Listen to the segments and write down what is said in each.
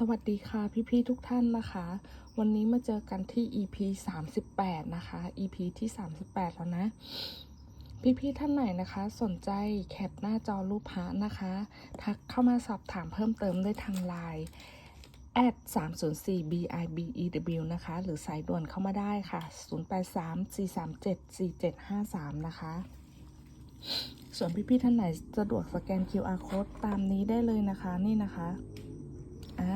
สวัสดีค่ะพี่ๆทุกท่านนะคะ วันนี้มาเจอกันที่ EP 38 นะคะ EP ที่ 38 แล้วนะ พี่ๆท่านไหนนะคะ สนใจแคปหน้าจอรูปพระนะคะ ทักเข้ามาสอบถามเพิ่มเติมได้ทางไลน์ at 304 bibew นะคะ หรือสายด่วนเข้ามาได้ค่ะ 083 437 4753 นะคะ ส่วนพี่ๆท่านไหนสะดวกสแกน QR code ตามนี้ได้เลยนะคะ นี่นะคะ อ่า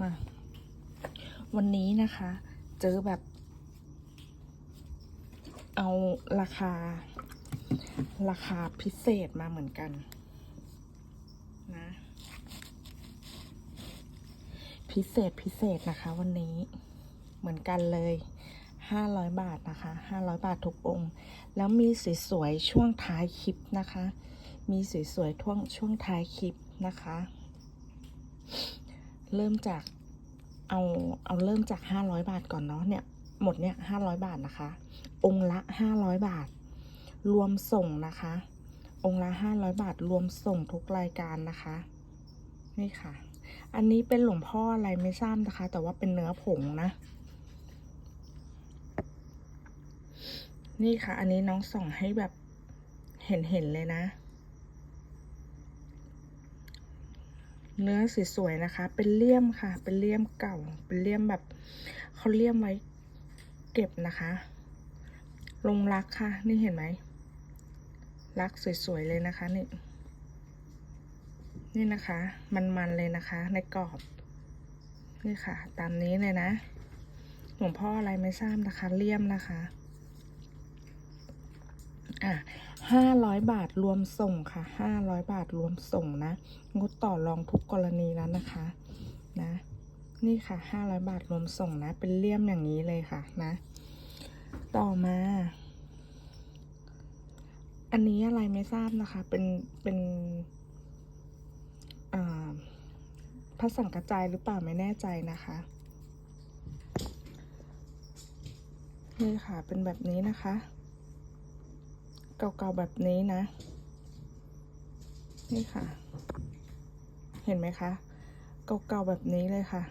มา วันนี้นะคะ เจอแบบ เอาราคา ราคาพิเศษมาเหมือนกัน นะ พิเศษพิเศษนะคะ วันนี้เหมือนกันเลย500บาทนะคะ500บาททุกองค์ แล้วมีสวยๆช่วงท้ายคลิปนะคะ มีสวยๆช่วงช่วงท้ายคลิปนะคะ เริ่มจากเอาเอาเริ่มจาก500บาทก่อนเนาะเนี่ยหมดเนี่ย500บาทนะคะ องค์ละ500บาท รวมส่งนะคะ องค์ละ500บาทรวมส่งทุกรายการนะคะ นี่ค่ะ อันนี้เป็นหลวงพ่ออะไรไม่ทราบนะคะ แต่ว่าเป็นเนื้อผงนะ นี่ค่ะ อันนี้น้องส่งให้แบบเห็นเห็นเลยนะ เนื้อสวยๆนะคะ เป็นเลี่ยมค่ะ เป็นเลี่ยมเก่า เป็นเลี่ยมแบบเขาเลี่ยมไว้เก็บนะคะ ลงรักค่ะ นี่เห็นไหมรักสวยๆเลยนะคะนี่ นี่นะคะ มันๆเลยนะคะ ในกรอบ นี่ค่ะ ตามนี้เลยนะ หลวงพ่ออะไรไม่ทราบนะคะ เลี่ยมนะคะ อะห้าร้อยบาทรวมส่งค่ะห้าร้อยบาทรวมส่งนะ งดต่อรองทุกกรณีแล้วนะคะนะ นี่ค่ะห้าร้อยบาทรวมส่งนะ เป็นเลี่ยมอย่างนี้เลยค่ะนะ ต่อมา อันนี้อะไรไม่ทราบนะคะ เป็นเป็นอ่าพระสังกระจายหรือเปล่าไม่แน่ใจนะคะนี่ค่ะเป็นแบบนี้นะคะ เก่าๆแบบนี้นะ นี่ค่ะ เห็นไหมคะ เก่าๆแบบนี้เลยค่ะ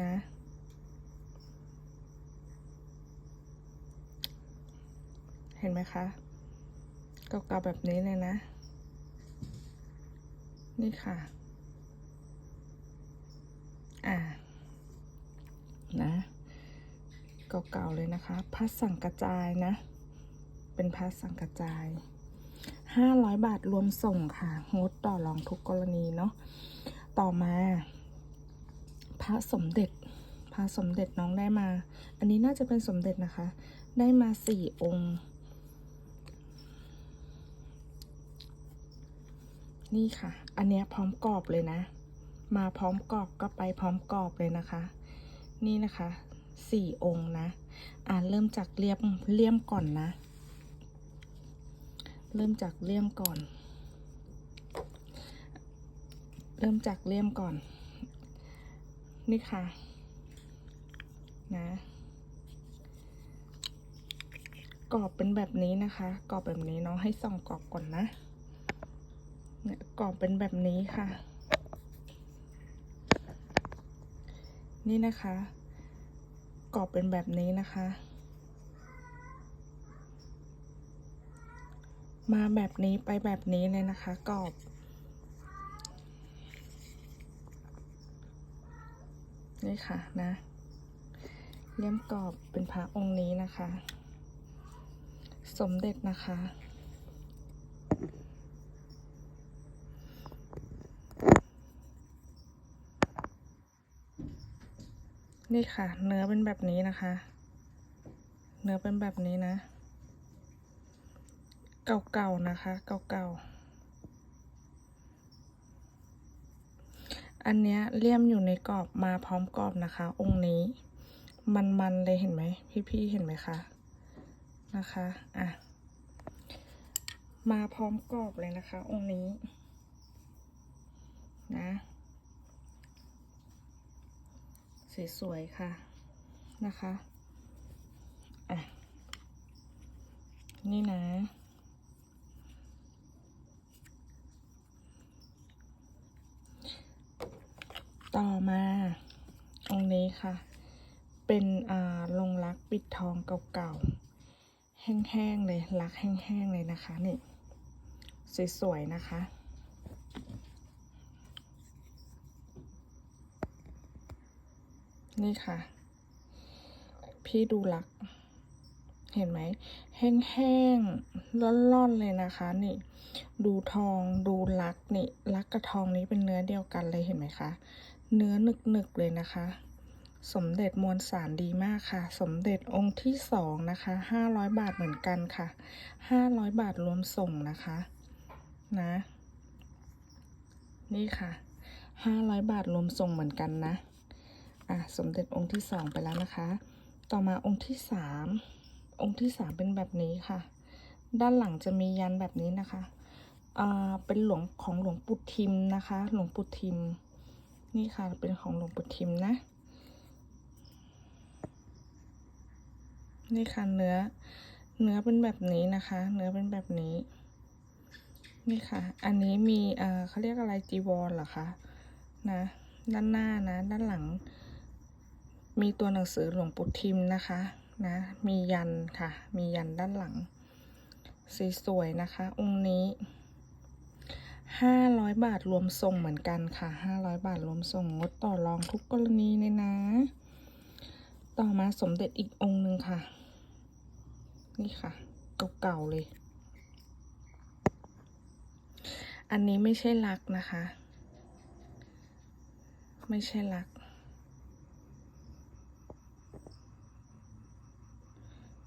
นะเห็นไหมคะ เก่าๆแบบนี้เลยนะ นี่ค่ะ อ่า นะ เก่าๆเลยนะคะพระสังกระจายนะ เป็นพระสังกระจายห้าร้อยบาทรวมส่งค่ะ งดต่อรองทุกกรณีเนาะ ต่อมา พระสมเด็จ พระสมเด็จน้องได้มา อันนี้น่าจะเป็นสมเด็จนะคะ ได้มาสี่องค์ นี่ค่ะ อันเนี้ยพร้อมกรอบเลยนะ มาพร้อมกรอบก็ไปพร้อมกรอบเลยนะคะ นี่นะคะสี่องค์นะ อ่าเริ่มจากเลี่ยมเลี่ยมก่อนนะ เริ่มจากเลี่ยมก่อน เริ่มจากเลี่ยมก่อน นี่ค่ะ นะกรอบเป็นแบบนี้นะคะ กรอบแบบนี้น้องให้ส่องกรอบก่อนนะเนี่ยกรอบเป็นแบบนี้ค่ะ นี่นะคะ กรอบเป็นแบบนี้นะคะ มาแบบนี้ไปแบบนี้เลยนะคะกรอบ นี่ค่ะนะเลี่ยมกรอบเป็นพระองค์นี้นะคะ สมเด็จนะคะ นี่ค่ะ เนื้อเป็นแบบนี้นะคะ เนื้อเป็นแบบนี้นะ เก่าๆนะคะ เก่าๆ อันเนี้ยเลี่ยมอยู่ในกรอบมาพร้อมกรอบนะคะ องค์นี้ มันๆเลยเห็นไหมพี่ๆเห็นไหมคะนะคะอะมาพร้อมกรอบเลยนะคะ องค์นี้นะสวยๆค่ะนะคะอะนี่นะ ต่อมาองนี้ค่ะ เป็นอ่าลงรักปิดทองเก่าๆ แห้งๆเลยรักแห้งๆเลยนะคะนี่สวยๆนะคะนี่ค่ะ พี่ดูรัก เห็นไหม แห้งๆร่อนๆเลยนะคะ นี่ ดูทองดูรักนี่รักกับทองนี้เป็นเนื้อเดียวกันเลยเห็นไหมคะ เนื้อหนึกๆเลยนะคะ สมเด็จมวลสารดีมากค่ะ สมเด็จองค์ที่สองนะคะห้าร้อยบาทเหมือนกันค่ะห้าร้อยบาทรวมส่งนะคะนะ นี่ค่ะห้าร้อยบาทรวมส่งเหมือนกันนะอะสมเด็จองค์ที่สองไปแล้วนะคะ ต่อมาองค์ที่สามองค์ที่สามเป็นแบบนี้ค่ะ ด้านหลังจะมียันแบบนี้นะคะอ่าเป็นหลวงของหลวงปู่ทิมนะคะ หลวงปู่ทิม นี่ค่ะเป็นของหลวงปู่ทิมนะ นี่ค่ะเนื้อ เนื้อเป็นแบบนี้นะคะ เนื้อเป็นแบบนี้ นี่ค่ะ อันนี้มีเอ่อเขาเรียกอะไรจีวรเหรอคะนะด้านหน้านะ ด้านหลัง มีตัวหนังสือหลวงปู่ทิมนะคะนะมียันค่ะ มียันด้านหลัง สีสวยนะคะ องค์นี้ ห้าร้อยบาทรวมส่งเหมือนกันค่ะห้าร้อยบาทรวมส่งงดต่อรองทุกกรณีเลยนะ ต่อมาสมเด็จอีกองค์หนึ่งค่ะ นี่ค่ะ เก่าๆเลย อันนี้ไม่ใช่ลักนะคะ ไม่ใช่ลัก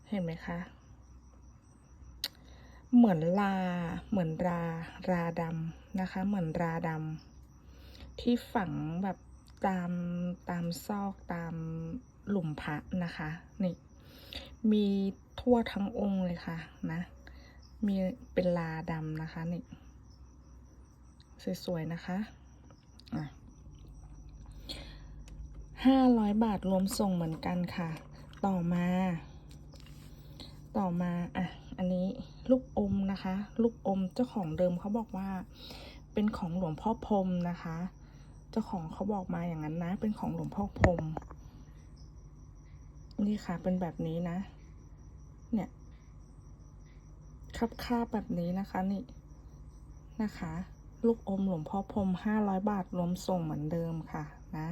เห็นไหมคะ เหมือนลา เหมือนรา ราดำนะคะ เหมือนราดำที่ฝังแบบตามตามซอกตามหลุมพระนะคะ นี่ มีทั่วทั้งองค์เลยค่ะนะ มีเป็นลาดำนะคะนี่สวยๆนะคะอะห้าร้อยบาทรวมส่งเหมือนกันค่ะ ต่อมา ต่อมาอะ อันนี้ลูกอมนะคะ ลูกอมเจ้าของเดิมเขาบอกว่า เป็นของหลวงพ่อพรมนะคะ เจ้าของเขาบอกมาอย่างนั้นนะ เป็นของหลวงพ่อพรมนี่ค่ะ เป็นแบบนี้นะ เนี่ยคับคาบแบบนี้นะคะนี่นะคะ ลูกอมหลวงพ่อพรมห้าร้อยบาทรวมส่งเหมือนเดิมค่ะนะ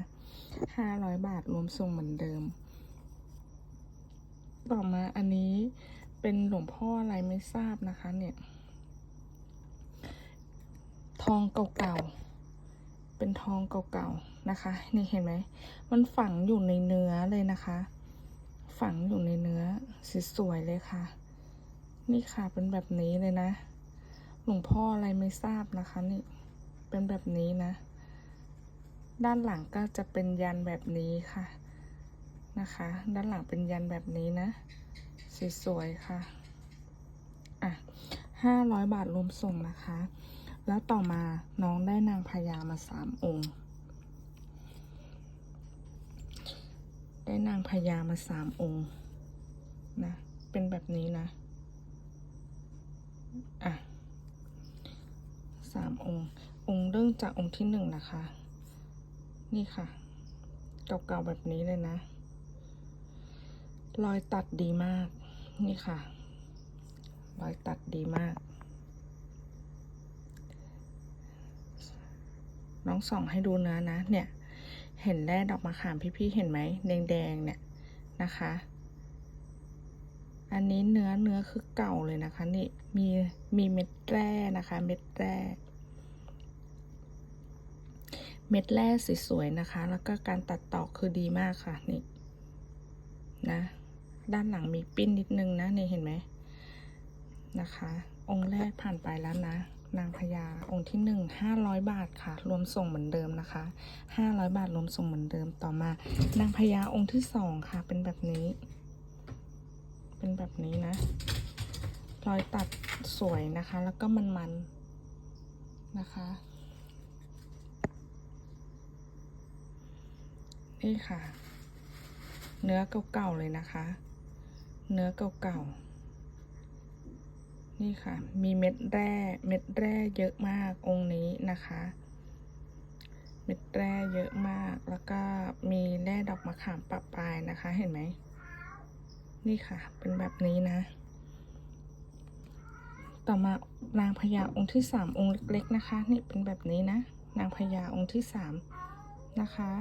ห้าร้อยบาทรวมส่งเหมือนเดิม ต่อมาอันนี้ เป็นหลวงพ่ออะไรไม่ทราบนะคะเนี่ย ทองเก่าๆ เป็นทองเก่าๆ นะคะ นี่เห็นไหม มันฝังอยู่ในเนื้อเลยนะคะ ฝังอยู่ในเนื้อสวยๆเลยค่ะ นี่ค่ะเป็นแบบนี้เลยนะ หลวงพ่ออะไรไม่ทราบนะคะนี่ เป็นแบบนี้นะ ด้านหลังก็จะเป็นยันแบบนี้ค่ะ นะคะ ด้านหลังเป็นยันแบบนี้นะ สวยๆค่ะ อะห้าร้อยบาทรวมส่งนะคะ แล้วต่อมาน้องได้นางพญามาสามองค์ ได้นางพญามาสามองค์ นะ เป็นแบบนี้นะ อะสามองค์ องค์เรื่องจากองค์ที่หนึ่งนะคะ นี่ค่ะ เก่าๆแบบนี้เลยนะ รอยตัดดีมาก นี่ค่ะ รอยตัดดีมาก น้องส่องให้ดูเนื้อนะ เนี่ย เห็นแร่ดอกมะขามพี่ๆเห็นไหมแดงๆเนี่ยนะคะ อันนี้เนื้อเนื้อคือเก่าเลยนะคะ นี่มีมีเม็ดแร่นะคะ เม็ดแร่เม็ดแร่สวยๆนะคะ แล้วก็การตัดต่อคือดีมากค่ะ นี่ นะ ด้านหลังมีปิ้นนิดนึงนะนี่เห็นไหมนะคะ องค์แรกผ่านไปแล้วนะ นางพญาองค์ที่หนึ่งห้าร้อยบาทค่ะ รวมส่งเหมือนเดิมนะคะห้าร้อยบาทรวมส่งเหมือนเดิมต่อมา นางพญาองค์ที่สองค่ะ เป็นแบบนี้ เป็นแบบนี้นะรอยตัดสวยนะคะ แล้วก็มันๆนะคะนี่ค่ะ เนื้อเก่าๆเลยนะคะ เนื้อเก่าๆ นี่ค่ะ มีเม็ดแร่ เม็ดแร่เยอะมากองค์นี้นะคะ เม็ดแร่เยอะมาก แล้วก็มีแร่ดอกมะขามปะปลายนะคะ เห็นไหม นี่ค่ะ เป็นแบบนี้นะ ต่อมานางพญาองค์ที่สามองค์เล็ก ๆ นะคะ นี่เป็นแบบนี้นะ นางพญาองค์ที่สามนะคะ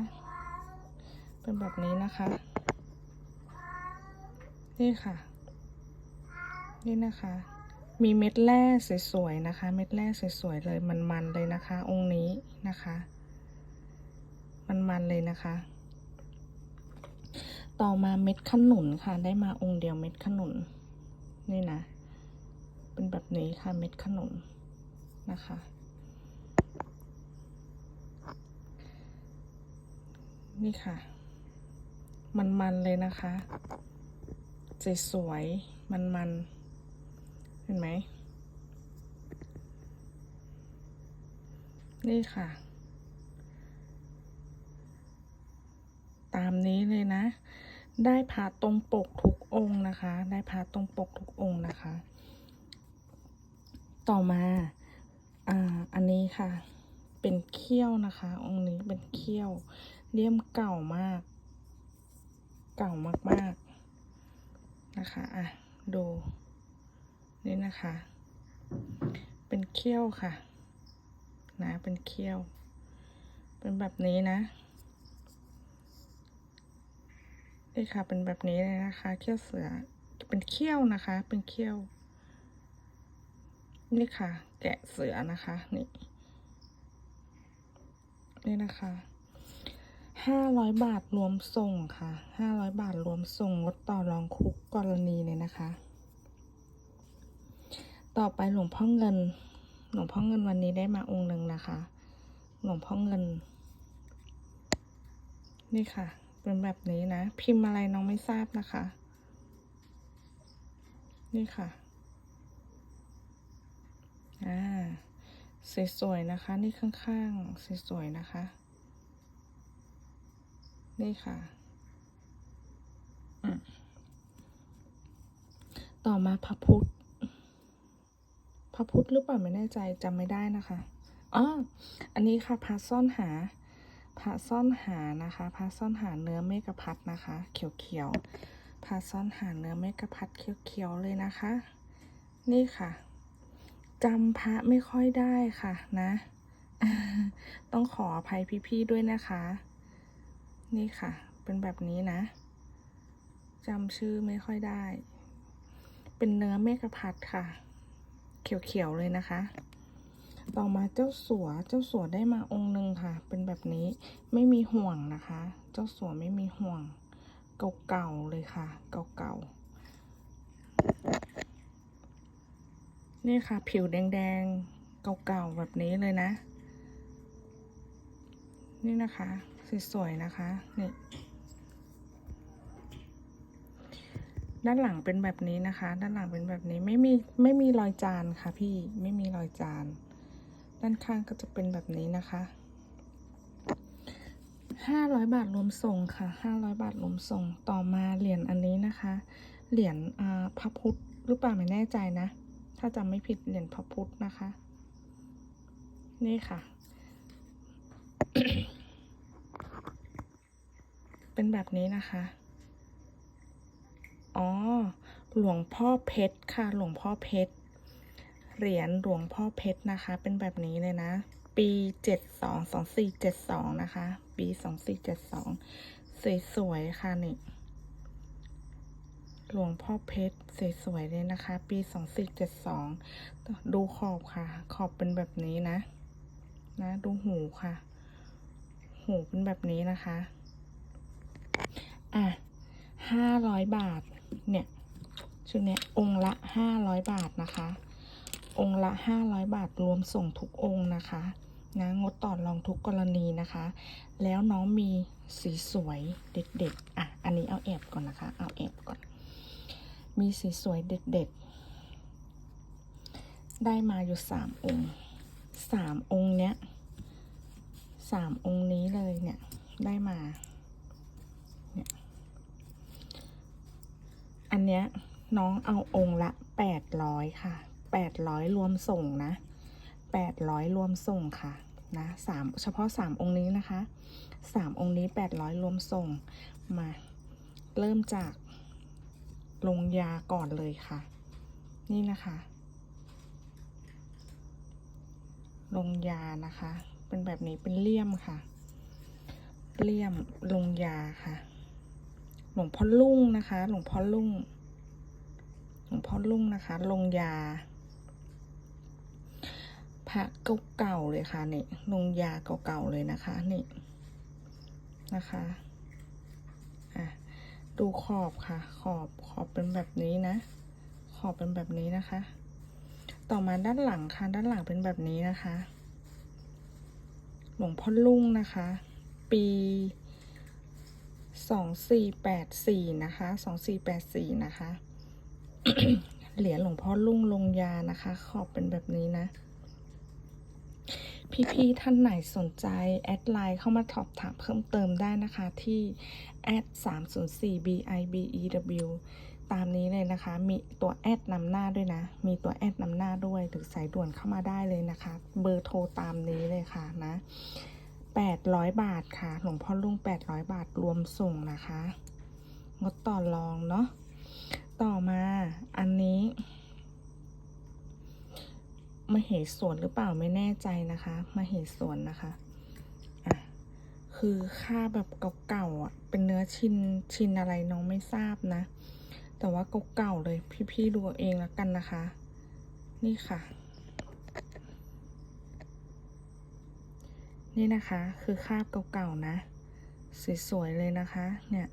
เป็นแบบนี้นะคะ นี่ค่ะ นี่นะคะ มีเม็ดแร่สวยๆนะคะ เม็ดแร่สวยๆเลยมันๆเลยนะคะ องค์นี้นะคะ มันๆเลยนะคะ ต่อมาเม็ดขนุนค่ะ ได้มาองค์เดียวเม็ดขนุน นี่นะ เป็นแบบนี้ค่ะเม็ดขนุนนะคะ นี่ค่ะ มันๆเลยนะคะ สวยๆมันๆ เห็นไหม นี่ค่ะ ตามนี้เลยนะ ได้พาตรงปกทุกองค์นะคะ ได้พาตรงปกทุกองค์นะคะ ต่อมาอ่าอันนี้ค่ะ เป็นเขี้ยวนะคะ องค์นี้เป็นเขี้ยวเลี่ยมเก่ามาก เก่ามากๆ นะคะอะดูนี่นะคะ เป็นเขี้ยวค่ะ นะ เป็นเขี้ยว เป็นแบบนี้นะนี่ค่ะ เป็นแบบนี้เลยนะคะ เขี้ยวเสือ เป็นเขี้ยวนะคะ เป็นเขี้ยว นี่ค่ะ แกะเสือนะคะ นี่ นี่นะคะ ห้าร้อยบาทรวมส่งค่ะห้าร้อยบาทรวมส่งงดต่อรองคุกกรณีเลยนะคะ ต่อไปหลวงพ่อเงิน หลวงพ่อเงินวันนี้ได้มาองค์หนึ่งนะคะ หลวงพ่อเงิน นี่ค่ะ เป็นแบบนี้นะ พิมพ์อะไรน้องไม่ทราบนะคะ นี่ค่ะอ่าสวยๆนะคะ นี่ข้างๆสวยๆนะคะ นี่ค่ะอืมต่อมาพระพุทธ พระพุทธหรือเปล่าไม่แน่ใจจำไม่ได้นะคะอ๋ออันนี้ค่ะพระซ่อนหา พระซ่อนหานะคะพระซ่อนหาเนื้อเมกะพัดนะคะ เขียวๆพระซ่อนหาเนื้อเมกะพัดเขียวๆเลยนะคะ นี่ค่ะจำพระไม่ค่อยได้ค่ะนะ ต้องขออภัยพี่ๆด้วยนะคะ นี่ค่ะ เป็นแบบนี้นะจำชื่อไม่ค่อยได้ เป็นเนื้อเมกะพัดค่ะ เขียวๆเลยนะคะ ต่อมาเจ้าสัว เจ้าสัวได้มาองค์หนึ่งค่ะ เป็นแบบนี้ไม่มีห่วงนะคะ เจ้าสัวไม่มีห่วง เก่าๆเลยค่ะ เก่าๆ นี่ค่ะ ผิวแดงๆ เก่าๆ แบบนี้เลยนะ นี่นะคะ สวยๆนะคะ นี่ ด้านหลังเป็นแบบนี้นะคะ ด้านหลังเป็นแบบนี้ไม่มีไม่มีรอยจานค่ะ พี่ไม่มีรอยจาน ด้านข้างก็จะเป็นแบบนี้นะคะห้าร้อยบาทรวมส่งค่ะห้าร้อยบาทรวมส่งต่อมาเหรียญอันนี้นะคะ เหรียญพระพุทธหรือเปล่าไม่แน่ใจนะ ถ้าจำไม่ผิดเหรียญพระพุทธนะคะ นี่ค่ะ เป็นแบบนี้นะคะ อ๋อ หลวงพ่อเพชรค่ะ หลวงพ่อเพชร เหรียญหลวงพ่อเพชรนะคะ เป็นแบบนี้เลยนะ ปีเจ็ดสองสองสี่เจ็ดสองนะคะ ปีสองสี่เจ็ดสองสวยๆค่ะนี่ หลวงพ่อเพชรสวยๆเลยนะคะ ปีสองสี่เจ็ดสอง ดูขอบค่ะ ขอบเป็นแบบนี้นะ นะ ดูหูค่ะ หูเป็นแบบนี้นะคะ อะห้าร้อยบาท เนี่ยชุดเนี้ยองละห้าร้อยบาทนะคะ องละห้าร้อยบาทรวมส่งทุกองค์นะคะนะงดต่อรองทุกกรณีนะคะ แล้วน้องมีสีสวยเด็ดๆอะอันนี้เอาแอบก่อนนะคะ เอาแอบก่อน มีสีสวยเด็ดๆ ได้มาอยู่สามองค์สามองค์เนี้ยสามองค์นี้เลยเนี่ยได้มา เนี่ย อันเนี้ยน้องเอาองค์ละแปดร้อยค่ะแปดร้อยรวมส่งนะแปดร้อยรวมส่งค่ะนะสามเฉพาะสามองค์นี้นะคะสามองค์นี้แปดร้อยรวมส่งมาเริ่มจากลงยาก่อนเลยค่ะ นี่นะคะ ลงยานะคะ เป็นแบบนี้เป็นเลี่ยมค่ะ เลี่ยมลงยาค่ะ หลวงพ่อลุ่งนะคะ หลวงพ่อลุ่ง หลวงพ่อลุ่งนะคะ ลงยา พระเก่าๆเลยค่ะนี่ลงยาเก่าๆเลยนะคะนี่นะคะอะดูขอบค่ะ ขอบขอบเป็นแบบนี้นะ ขอบเป็นแบบนี้นะคะ ต่อมาด้านหลังค่ะด้านหลังเป็นแบบนี้นะคะ หลวงพ่อลุ่งนะคะ ปี สองสี่แปดสี่นะคะสองสี่แปดสี่นะคะ เหรียญหลวงพ่อลุ่งลงยานะคะ ขอบเป็นแบบนี้นะ พี่ๆท่านไหนสนใจ แอดไลน์เข้ามาสอบถามเพิ่มเติมได้นะคะที่แอด304 bibew ตามนี้เลยนะคะ มีตัวแอดนำหน้าด้วยนะ มีตัวแอดนำหน้าด้วย หรือสายด่วนเข้ามาได้เลยนะคะ เบอร์โทรตามนี้เลยค่ะนะ 800 บาทค่ะ หลวงพ่อลุง 800 บาทรวมส่งนะคะ งดต่อรองเนาะ ต่อมาอันนี้มเหสวนหรือเปล่าไม่แน่ใจนะคะมเหสวนนะคะอะคือค่าแบบเก่าๆอะ เป็นเนื้อชินชินอะไรน้องไม่ทราบนะ แต่ว่าเก่าๆเลยพี่ๆดูเองแล้วกันนะคะ นี่ค่ะ นี่นะคะคือคาบเก่าๆนะ สวยๆเลยนะคะเนี่ย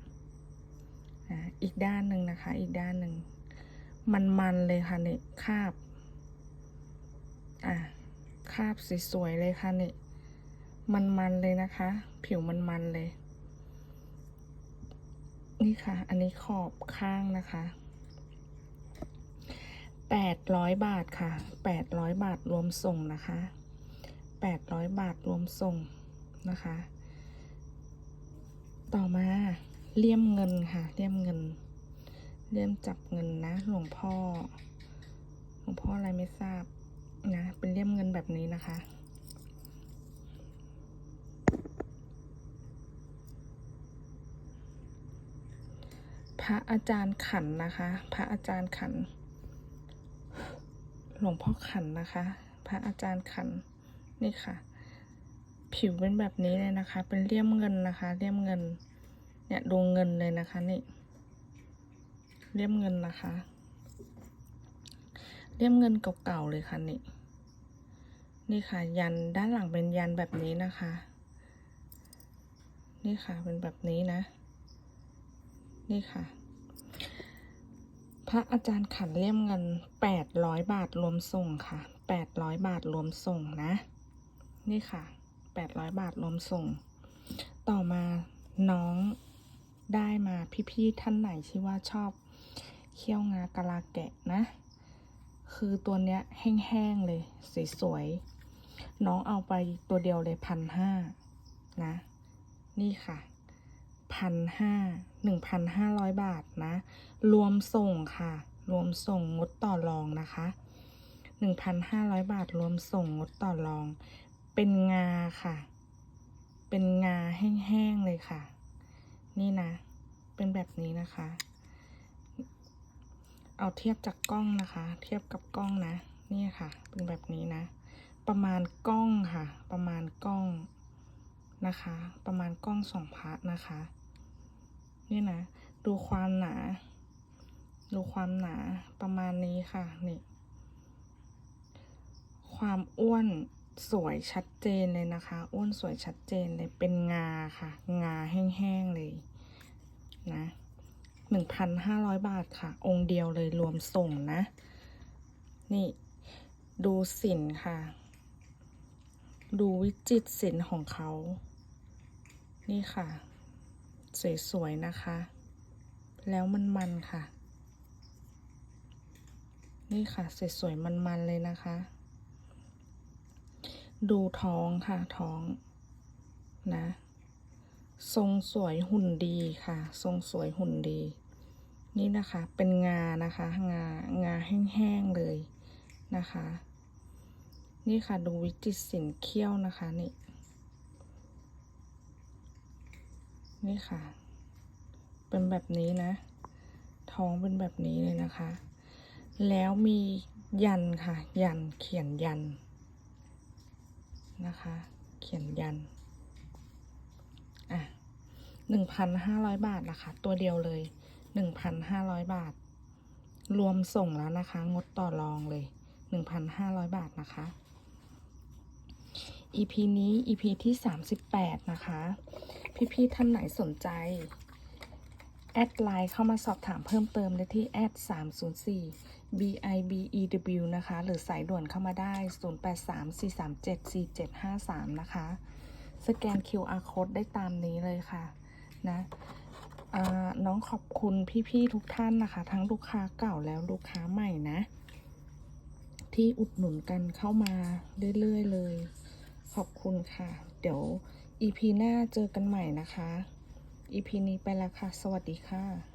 อีกด้านหนึ่งนะคะ อีกด้านหนึ่งมันๆเลยค่ะเนี่ยคาบอะคาบสวยๆเลยค่ะนี่มันๆเลยนะคะ ผิวมันๆเลย นี่ค่ะ อันนี้ขอบข้างนะคะแปดร้อยบาทค่ะแปดร้อยบาทรวมส่งนะคะ แปดร้อยบาทรวมส่งนะคะ ต่อมาเลี่ยมเงินค่ะเลี่ยมเงิน เลี่ยมจับเงินนะหลวงพ่อหลวงพ่ออะไรไม่ทราบนะเป็นเลี่ยมเงินแบบนี้นะคะพระอาจารย์ขันนะคะ พระอาจารย์ขัน หลวงพ่อขันนะคะ พระอาจารย์ขัน นี่ค่ะ ผิวเป็นแบบนี้เลยนะคะ เป็นเลี่ยมเงินนะคะ เลี่ยมเงิน เนี่ยดวงเงินเลยนะคะนี่ เลี่ยมเงินนะคะ เลี่ยมเงินเก่าๆเลยค่ะนี่ นี่ค่ะ ยันด้านหลังเป็นยันแบบนี้นะคะ นี่ค่ะเป็นแบบนี้นะ นี่ค่ะพระอาจารย์ขันเลี่ยมเงินแปดร้อยบาทรวมส่งค่ะแปดร้อยบาทรวมส่งนะ นี่ค่ะแปดร้อยบาทรวมส่ง ต่อมาน้องได้มาพี่ๆท่านไหนที่ว่าชอบเคี่ยวงากะลาแกะนะ คือตัวเนี้ยแห้งๆเลยสวยๆน้องเอาไปตัวเดียวเลยพันห้านะ นี่ค่ะพันห้าหนึ่งพันห้าร้อยบาทนะ รวมส่งค่ะ รวมส่งงดต่อรองนะคะหนึ่งพันห้าร้อยบาทรวมส่งงดต่อรอง เป็นงาค่ะ เป็นงาแห้งๆเลยค่ะ นี่นะ เป็นแบบนี้นะคะ เอาเทียบจากกล้องนะคะ เทียบกับกล้องนะ นี่ค่ะ เป็นแบบนี้นะ ประมาณกล้องค่ะ ประมาณกล้องนะคะ ประมาณกล้องสองพัทนะคะ นี่นะ ดูความหนา ดูความหนาประมาณนี้ค่ะ นี่ ความอ้วน สวยชัดเจนเลยนะคะ อ้วนสวยชัดเจนเลย เป็นงาค่ะ งาแห้งๆเลยนะหนึ่งพันห้าร้อยบาทค่ะ องค์เดียวเลยรวมส่งนะ นี่ ดูสินค่ะ ดูวิจิตรศิลป์ของเขา นี่ค่ะ สวยๆนะคะ แล้วมันๆค่ะ นี่ค่ะ สวยๆมันๆเลยนะคะ ดูท้องค่ะท้องนะ ทรงสวยหุ่นดีค่ะ ทรงสวยหุ่นดี นี่นะคะ เป็นงานะคะ งางาแห้งๆเลยนะคะ นี่ค่ะดูวิจิตรสินเขี้ยวนะคะนี่นี่ค่ะ เป็นแบบนี้นะ ท้องเป็นแบบนี้เลยนะคะ แล้วมียันค่ะ ยันเขียนยัน นะคะ เขียนยัน อะหนึ่งพันห้าร้อยบาทนะคะตัวเดียวเลยหนึ่งพันห้าร้อยบาท รวมส่งแล้วนะคะ งดต่อรองเลยหนึ่งพันห้าร้อยบาทนะคะ EP นี้ EP ที่สามสิบแปดนะคะ พี่ๆท่านไหนสนใจ แอดไลน์เข้ามาสอบถามเพิ่มเติมได้ที่แอด304 bibew นะคะ หรือสายด่วนเข้ามาได้ 0834374753 นะคะ สแกน QR code ได้ตามนี้เลยค่ะนะอ่าน้องขอบคุณพี่ๆทุกท่านนะคะ ทั้งลูกค้าเก่าแล้วลูกค้าใหม่นะ ที่อุดหนุนกันเข้ามาเรื่อยๆเลย ขอบคุณค่ะ เดี๋ยว EP หน้าเจอกันใหม่นะคะ EP นี้ไปแล้วค่ะ สวัสดีค่ะ